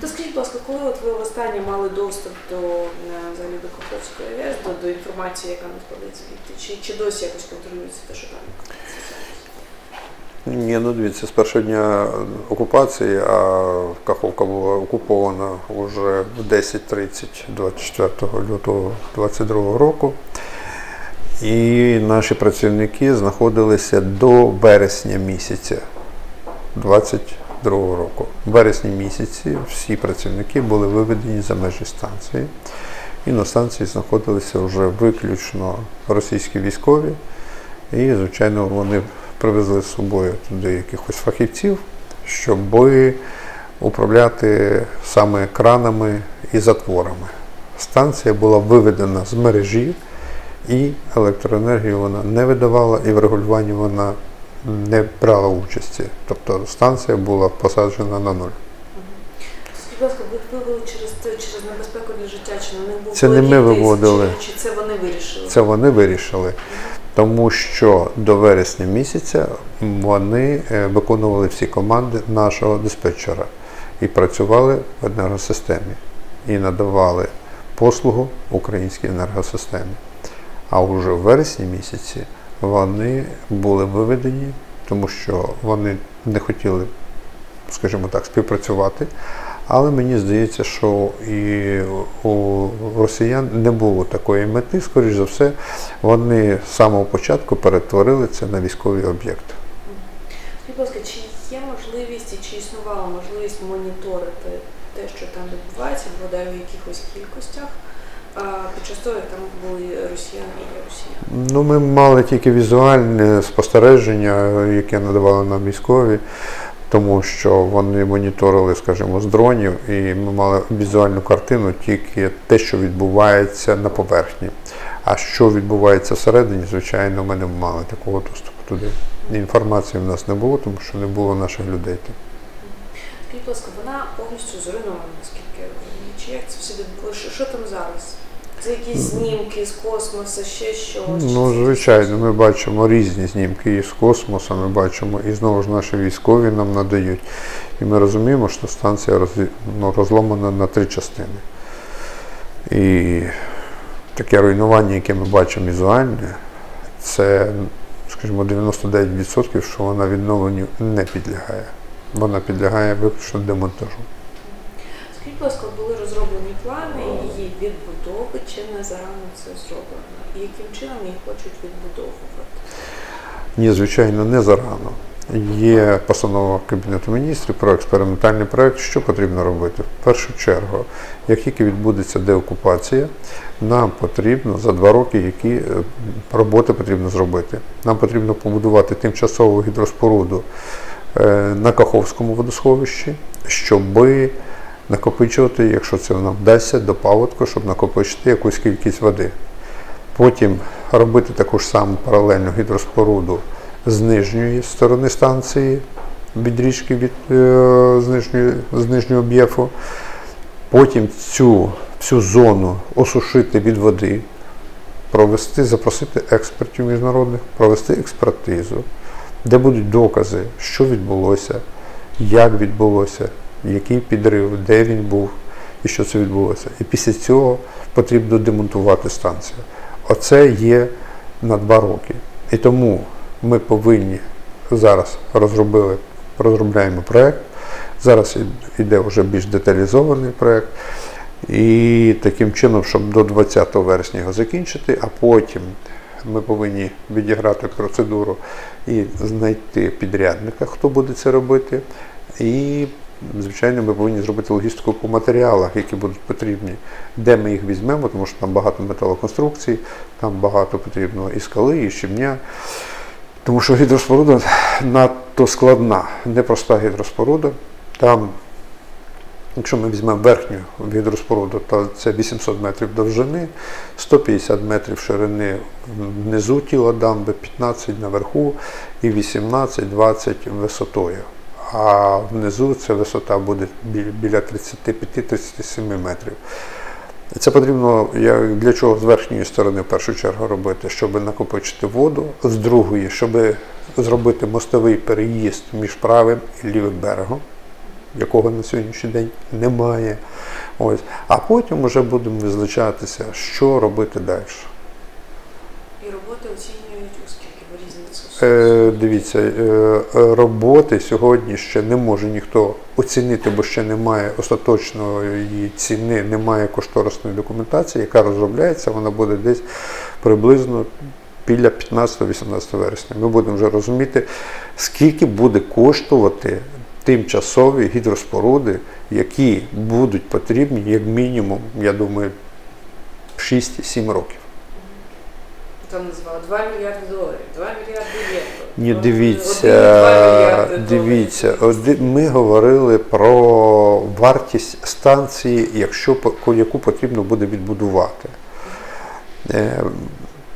То скажіть, будь ласка, коли от ви востаннє мали доступ до е, взагалі до Каховської АЕС, до, до інформації, яка надходить звідти, чи, чи досі якось контролюється те, що там? Ні, ну дивіться, з першого дня окупації, а Каховка була окупована вже в 10.30 24 лютого 22 року. І наші працівники знаходилися до вересня місяця 22 року. В вересні місяці всі працівники були виведені за межі станції. І на станції знаходилися вже виключно російські військові. І, звичайно, вони привезли з собою туди якихось фахівців, щоб управляти саме кранами і затворами. Станція була виведена з мережі, і електроенергію вона не видавала, і в регулюванні вона не брала участі. Тобто станція була посаджена на нуль. Будь ласка, ви вивели через те, через небезпеку для життя, чи на них був Це не ми виводили. Чи, чи це вони вирішили? Це вони вирішили, тому що до вересня місяця вони е, виконували всі команди нашого диспетчера і працювали в енергосистемі і надавали послугу українській енергосистемі. А вже в вересні місяці вони були виведені, тому що вони не хотіли, скажімо так, співпрацювати. Але мені здається, що і у росіян не було такої мети, скоріш за все, вони з самого початку перетворили це на військовий об'єкт. Скажіть, будь чи є можливість і чи існувала можливість моніторити те, що там відбувається, бодай у якихось кількостях, як там були росіяни і росіяни? Ну, ми мали тільки візуальне спостереження, яке надавали нам військові, тому що вони моніторили, скажімо, з дронів, і ми мали візуальну картину тільки те, що відбувається на поверхні. А що відбувається всередині, звичайно, ми не мали такого доступу туди. Інформації в нас не було, тому що не було наших людей. Скажіть, будь ласка, вона повністю зруйнована, наскільки я розумію. Чи як це все відбулося? Що, там зараз? Це якісь знімки з космосу, ще щось? Ну, звичайно, ми бачимо різні знімки і з космосу, ми бачимо, і знову ж наші військові нам надають. І ми розуміємо, що станція роз, ну, розломана на три частини. І таке руйнування, яке ми бачимо візуальне, це, скажімо, 99%, що вона відновленню не підлягає. Вона підлягає виключно демонтажу. Скажіть, будь ласка, були розроблені плани її відбудови, чи не зарано це зроблено? І яким чином їх хочуть відбудовувати? Ні, звичайно, не зарано. Є постанова Кабінету міністрів про експериментальний проект. Що потрібно робити? В першу чергу, як тільки відбудеться деокупація, нам потрібно за два роки, які е, роботи потрібно зробити. Нам потрібно побудувати тимчасову гідроспоруду на Каховському водосховищі, щоби накопичувати, якщо це нам вдасться, до паводку, щоб накопичити якусь кількість води. Потім робити таку ж саму паралельну гідроспоруду з нижньої сторони станції, від річки від е, з, нижньої, з нижнього б'єфу. Потім цю всю зону осушити від води, провести, запросити експертів міжнародних, провести експертизу, де будуть докази, що відбулося, як відбулося, який підрив, де він був і що це відбулося. І після цього потрібно демонтувати станцію. Оце є на два роки. І тому ми повинні зараз розробили, розробляємо проєкт. Зараз йде вже більш деталізований проєкт. І таким чином, щоб до 20 вересня його закінчити, а потім ми повинні відіграти процедуру і знайти підрядника, хто буде це робити. І, звичайно, ми повинні зробити логістику по матеріалах, які будуть потрібні, де ми їх візьмемо, тому що там багато металоконструкцій, там багато потрібно і скали, і щебня. Тому що гідроспоруда надто складна, непроста гідроспоруда. Там, якщо ми візьмемо верхню гідроспоруду, то це 800 метрів довжини, 150 метрів ширини внизу тіла дамби, 15 наверху і 18-20 висотою. А внизу ця висота буде біля 35-37 метрів. Це потрібно для чого з верхньої сторони в першу чергу робити, щоб накопичити воду, з другої, щоб зробити мостовий переїзд між правим і лівим берегом. Якого на сьогоднішній день немає. Ось. А потім вже будемо визначатися, що робити далі. І роботи оцінюють у скільки Е, дивіться, е, роботи сьогодні ще не може ніхто оцінити, бо ще немає остаточної ціни, немає кошторисної документації, яка розробляється, вона буде десь приблизно біля 15-18 вересня. Ми будемо вже розуміти, скільки буде коштувати тимчасові гідроспоруди, які будуть потрібні як мінімум, я думаю, 6-7 років. Там назвали 2 мільярди доларів, 2 мільярди євро. Ні, дивіться, дивіться, ми говорили про вартість станції, якщо яку потрібно буде відбудувати.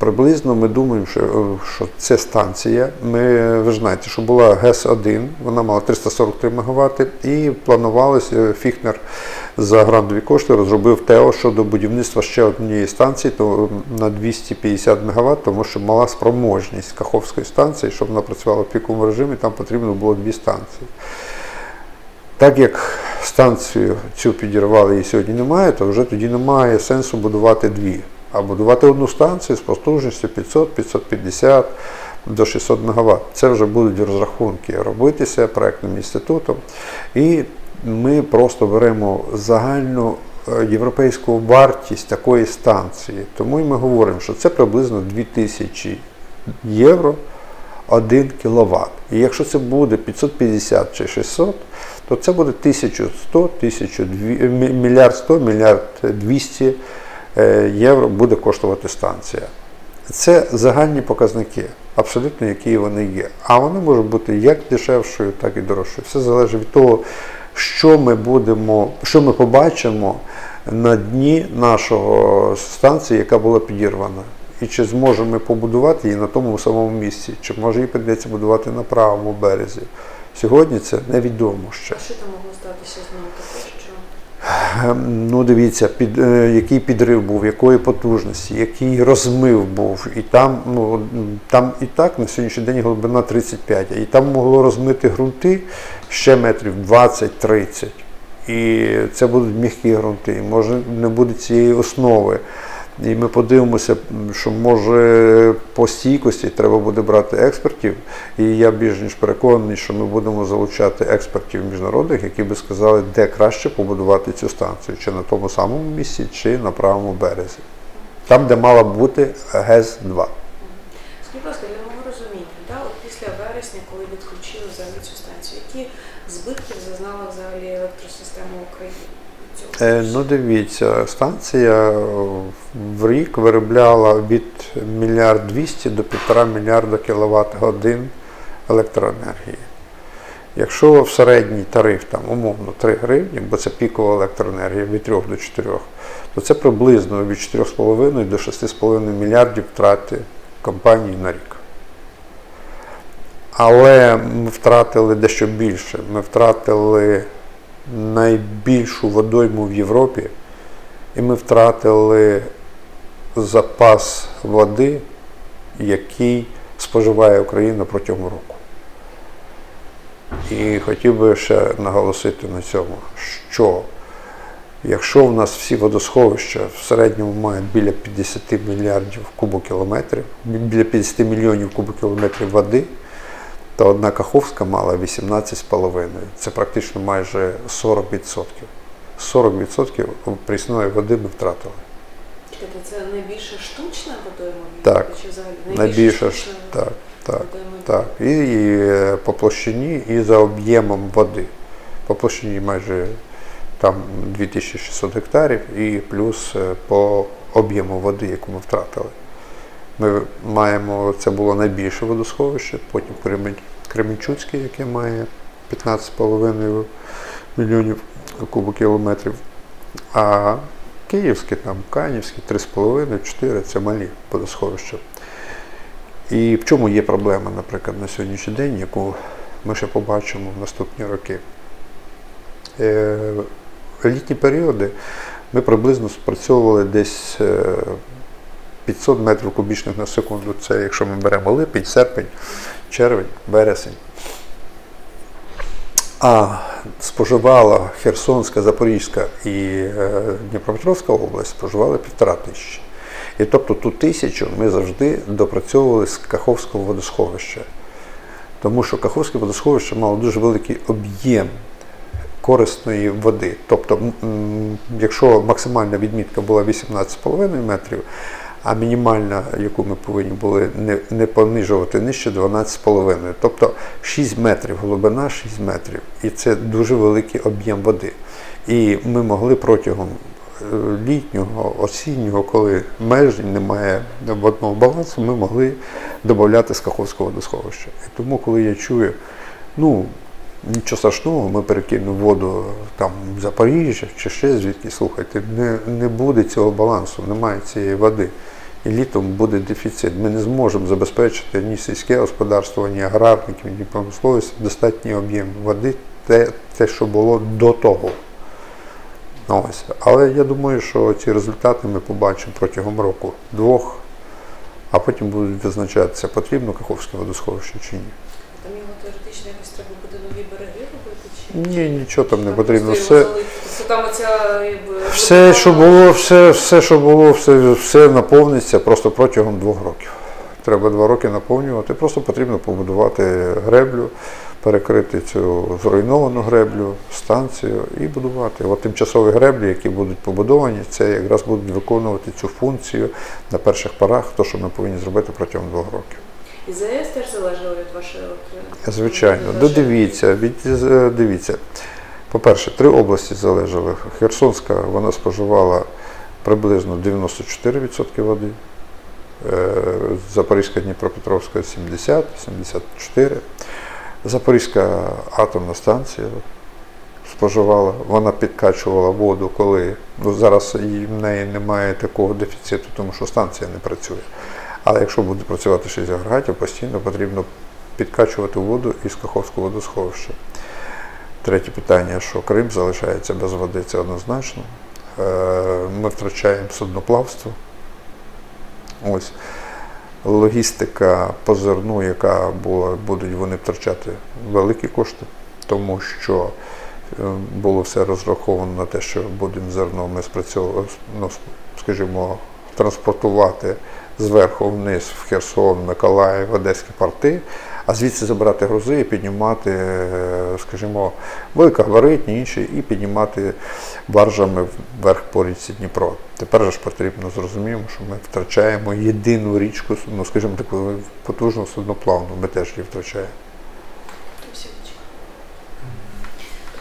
Е, Приблизно ми думаємо, що, е, що це станція. Ми, ви знаєте, що була ГЕС-1, вона мала 343 МВт, і планувалося, Фіхнер за грантові кошти розробив ТЕО щодо будівництва ще однієї станції то на 250 МВт, тому що мала спроможність Каховської станції, щоб вона працювала в піковому режимі, там потрібно було дві станції. Так як станцію цю підірвали і сьогодні немає, то вже тоді немає сенсу будувати дві. А будувати одну станцію з потужністю 500, 550 до 600 МВт. Це вже будуть розрахунки робитися проектним інститутом. І ми просто беремо загальну е, європейську вартість такої станції. Тому і ми говоримо, що це приблизно 2000 євро 1 кВт. І якщо це буде 550 чи 600, то це буде 1100, 1200, мі- мільярд 100, мільярд 200 е, євро буде коштувати станція. Це загальні показники, абсолютно які вони є. А вони можуть бути як дешевшою, так і дорожчою. Все залежить від того, що ми будемо, що ми побачимо на дні нашого станції, яка була підірвана. І чи зможемо ми побудувати її на тому самому місці, чи може її прийдеться будувати на правому березі. Сьогодні це невідомо ще. А що там могло статися з ним Ем, Ну, дивіться, під, е, який підрив був, якої потужності, який розмив був. І там, ну, там і так на сьогоднішній день глибина 35, і там могло розмити ґрунти ще метрів 20-30. І це будуть м'які ґрунти, може не буде цієї основи. І ми подивимося, що може по стійкості треба буде брати експертів. І я більш ніж переконаний, що ми будемо залучати експертів міжнародних, які би сказали, де краще побудувати цю станцію, чи на тому самому місці, чи на правому березі. Там, де мала бути ГЕС-2. Скажіть, будь ласка, для мого розуміння, да, от після вересня, коли відключили взагалі цю станцію, які збитків зазнала взагалі електросистема України? Е, ну дивіться, станція в рік виробляла від мільярд 200 до півтора мільярда кіловат годин електроенергії. Якщо в середній тариф там умовно 3 гривні, бо це пікова електроенергія від 3 до 4, то це приблизно від 4,5 до 6,5 мільярдів втрати компанії на рік. Але ми втратили дещо більше. Ми втратили найбільшу водойму в Європі, і ми втратили запас води, який споживає Україна протягом року. І хотів би ще наголосити на цьому, що якщо в нас всі водосховища в середньому мають біля 50 мільярдів кубокілометрів, біля 50 мільйонів кубокілометрів води, то одна Каховська мала 18,5. Це практично майже 40%. 40% прісної води ми втратили. Чекайте, це найбільше штучна водойма Так. Чи взагалі? Найбільше штучна так, так, так. І, і е, по площині, і за об'ємом води. По площині майже там 2600 гектарів, і плюс е, по об'єму води, яку ми втратили. Ми маємо, це було найбільше водосховище, потім Кремен- Кременчуцьке, яке має 15,5 мільйонів кубокілометрів. А Київське, там, Канівське, 3,5-4 це малі водосховища. І в чому є проблема, наприклад, на сьогоднішній день, яку ми ще побачимо в наступні роки? Е, літні періоди ми приблизно спрацьовували десь е, 500 метрів кубічних на секунду. Це якщо ми беремо липень, серпень, червень, вересень. А споживала Херсонська, Запорізька і е, Дніпропетровська область споживали півтора тисячі. І тобто ту тисячу ми завжди допрацьовували з Каховського водосховища. Тому що Каховське водосховище мало дуже великий об'єм корисної води. Тобто, якщо максимальна відмітка була 18,5 метрів, а мінімальна, яку ми повинні були не, не понижувати нижче 12,5. Тобто 6 метрів, глибина 6 метрів. І це дуже великий об'єм води. І ми могли протягом е, літнього, осіннього, коли межі немає водного балансу, ми могли додати з Каховського водосховища. І тому, коли я чую, ну, нічого страшного, ми перекинемо воду там в Запоріжжя чи ще звідки, слухайте, не, не буде цього балансу, немає цієї води. І літом буде дефіцит. Ми не зможемо забезпечити ні сільське господарство, ні аграрників, ні промисловість достатній об'єм води, те, те, що було до того. Ось. Але я думаю, що ці результати ми побачимо протягом року двох, а потім будуть визначатися, потрібно Каховське водосховище чи ні. Там його теоретично якось треба буде нові береги робити? Чи Ні, нічого там не потрібно. Все, там оця, якби, все, що було, все, все, що було, все, все наповниться просто протягом двох років. Треба два роки наповнювати. Просто потрібно побудувати греблю, перекрити цю зруйновану греблю, станцію і будувати. От тимчасові греблі, які будуть побудовані, це якраз будуть виконувати цю функцію на перших порах, то, що ми повинні зробити протягом двох років. І ЗАЕС теж залежало від вашої от, Звичайно, да вашої- дивіться, від, е, дивіться. По-перше, три області залежали. Херсонська вона споживала приблизно 94% води, е, Запорізька Дніпропетровська 70, 74. Запорізька атомна станція споживала, вона підкачувала воду, коли ну, зараз в неї немає такого дефіциту, тому що станція не працює. Але якщо буде працювати 6 агрегатів, постійно потрібно підкачувати воду із Каховського водосховища. Третє питання, що Крим залишається без води, це однозначно. Е, Ми втрачаємо судноплавство. Ось логістика по зерну, яка була, будуть вони втрачати великі кошти, тому що е, було все розраховано на те, що будемо зерно ми спрацьовувати, ну, скажімо, транспортувати зверху вниз в Херсон, Миколаїв, Одеські порти, а звідси забирати грузи і піднімати, е, скажімо, великогабаритні інші, і піднімати баржами вверх по річці Дніпро. Тепер же ж потрібно зрозуміємо, що ми втрачаємо єдину річку, ну скажімо таку потужну судноплавну, ми теж її втрачаємо.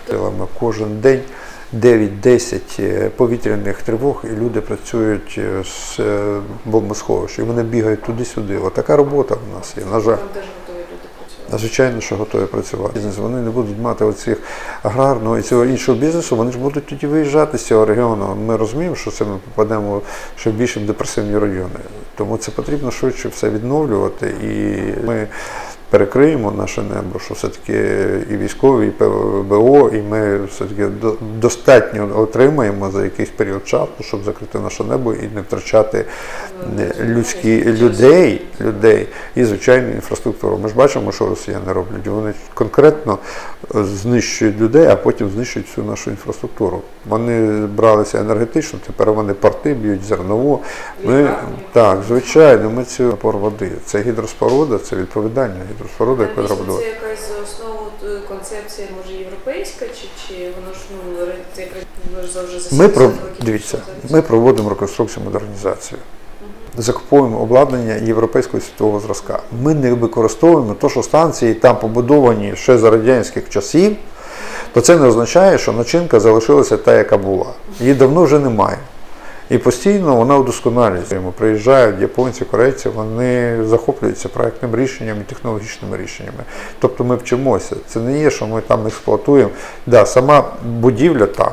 Силами кожен день 9-10 е, повітряних тривог, і люди працюють е, з е, бомбосховища. І вони бігають туди-сюди. Отака робота в нас є, на жаль. Звичайно, що готові працювати. Бізнес вони не будуть мати оцих аграрного і цього іншого бізнесу, вони ж будуть тоді виїжджати з цього регіону. Ми розуміємо, що це ми попадемо ще більше в депресивні райони. Тому це потрібно швидше все відновлювати. І ми перекриємо наше небо, що все-таки і військові, і ПВО, і ми все-таки до- достатньо отримаємо за якийсь період часу, щоб закрити наше небо і не втрачати людські людей, людей і звичайно інфраструктуру. Ми ж бачимо, що росіяни роблять. Вони конкретно е, знищують людей, а потім знищують всю нашу інфраструктуру. Вони бралися енергетично, тепер вони порти б'ють зернову. Ми так, звичайно, ми цю напор води. Це гідроспоруда, це відповідальна яку Там треба. Це якась за основу е, концепція, може, європейська, чи, чи воно ж ну це як воно завжди за Ми про дивіться, ми проводимо реконструкцію модернізацію. Закуповуємо обладнання європейського світового зразка. Ми не використовуємо те, що станції там побудовані ще за радянських часів, то це не означає, що начинка залишилася та, яка була. Її давно вже немає. І постійно вона удосконалюється. Йому Приїжджають японці, корейці, вони захоплюються проектним рішенням і технологічними рішеннями. Тобто ми вчимося. Це не є, що ми там експлуатуємо. Да, сама будівля так,